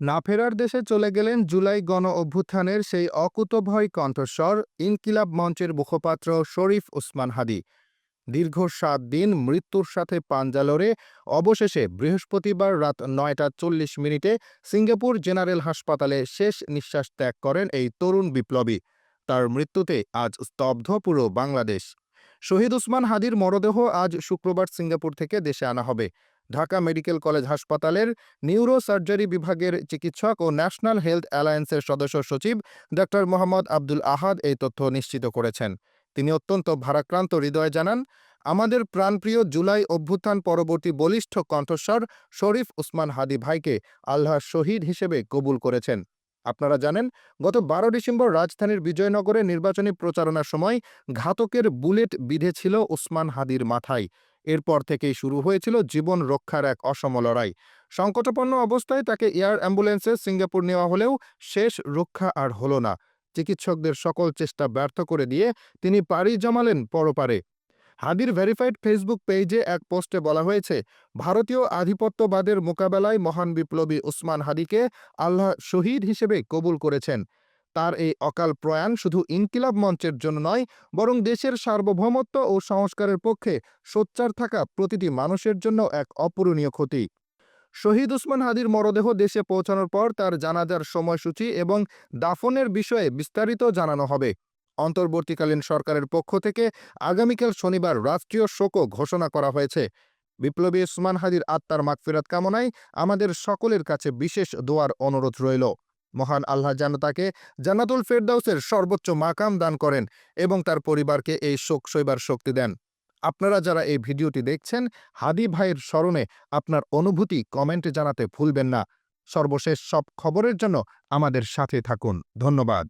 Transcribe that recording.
না ফেরার দেশে চলে গেলেন জুলাই গণ অভ্যুত্থানের সেই অকুতভয় কণ্ঠস্বর ইনকিলাব মঞ্চের মুখপাত্র শরীফ ওসমান হাদি। দীর্ঘ সাত দিন মৃত্যুর সাথে পাঞ্জালোরে, অবশেষে বৃহস্পতিবার রাত নয়টা চল্লিশ মিনিটে সিঙ্গাপুর জেনারেল হাসপাতালে শেষ নিঃশ্বাস ত্যাগ করেন এই তরুণ বিপ্লবী। তার মৃত্যুতে আজ স্তব্ধ পুরো বাংলাদেশ। শহীদ উসমান হাদির মরদেহ আজ শুক্রবার সিঙ্গাপুর থেকে দেশে আনা হবে। ঢাকা মেডিকেল কলেজ হাসপাতালের নিউরো সার্জারি বিভাগের চিকিৎসক ও ন্যাশনাল হেলথ অ্যালায়েন্সের সদস্য সচিব ডা মোহাম্মদ আব্দুল আহাদ এই তথ্য নিশ্চিত করেছেন। তিনি অত্যন্ত ভারাক্রান্ত হৃদয়ে জানান, আমাদের প্রাণপ্রিয় জুলাই অভ্যুত্থান পরবর্তী বলিষ্ঠ কণ্ঠস্বর শরীফ উসমান হাদি ভাইকে আল্লাহ শহীদ হিসেবে কবুল করেছেন। আপনারা জানেন, গত বারো ডিসেম্বর রাজধানীর বিজয়নগরে নির্বাচনী প্রচারণার সময় ঘাতকের বুলেট বিঁধেছিল উসমান হাদির মাথায়। এরপর থেকেই শুরু হয়েছিল জীবন রক্ষার এক অসম লড়াই। সংকটাপন্ন অবস্থায় তাকে এয়ার অ্যাম্বুলেন্সে সিঙ্গাপুর নেওয়া হলেও শেষ রক্ষা আর হলো না। চিকিৎসকদের সকল চেষ্টা ব্যর্থ করে দিয়ে তিনি পাড়ি জমালেন পরপারে। হাদির ভেরিফাইড ফেসবুক পেজে এক পোস্টে বলা হয়েছে, ভারতীয় আধিপত্যবাদের মোকাবেলায় মহান বিপ্লবী উসমান হাদিকে আল্লাহ শহীদ হিসেবে কবুল করেছেন। তার এই অকাল প্রয়াণ শুধু ইনকিলাব মঞ্চের জন্য নয়, বরং দেশের সার্বভৌমত্ব ও সংস্কারের পক্ষে সোচ্চার থাকা প্রতিটি মানুষের জন্য এক অপূরণীয় ক্ষতি। শহীদ উসমান হাদির মরদেহ দেশে পৌঁছানোর পর তার জানাজার সময়সূচি এবং দাফনের বিষয়ে বিস্তারিত জানানো হবে। অন্তর্বর্তীকালীন সরকারের পক্ষ থেকে আগামীকাল শনিবার রাষ্ট্রীয় শোকও ঘোষণা করা হয়েছে। বিপ্লবী উসমান হাদির আত্মার মাগফিরাত কামনায় আমাদের সকলের কাছে বিশেষ দোয়ার অনুরোধ রইল। মহান আল্লাহ যেন তাকে জান্নাতুল ফেরদাউসের সর্বোচ্চ মাকাম দান করেন এবং তার পরিবারকে এই শোক সইবার শক্তি দেন। আপনারা যারা এই ভিডিওটি দেখছেন, হাদি ভাইয়ের স্মরণে আপনার অনুভূতি কমেন্টে জানাতে ভুলবেন না। সর্বশেষ সব খবরের জন্য আমাদের সাথে থাকুন। ধন্যবাদ।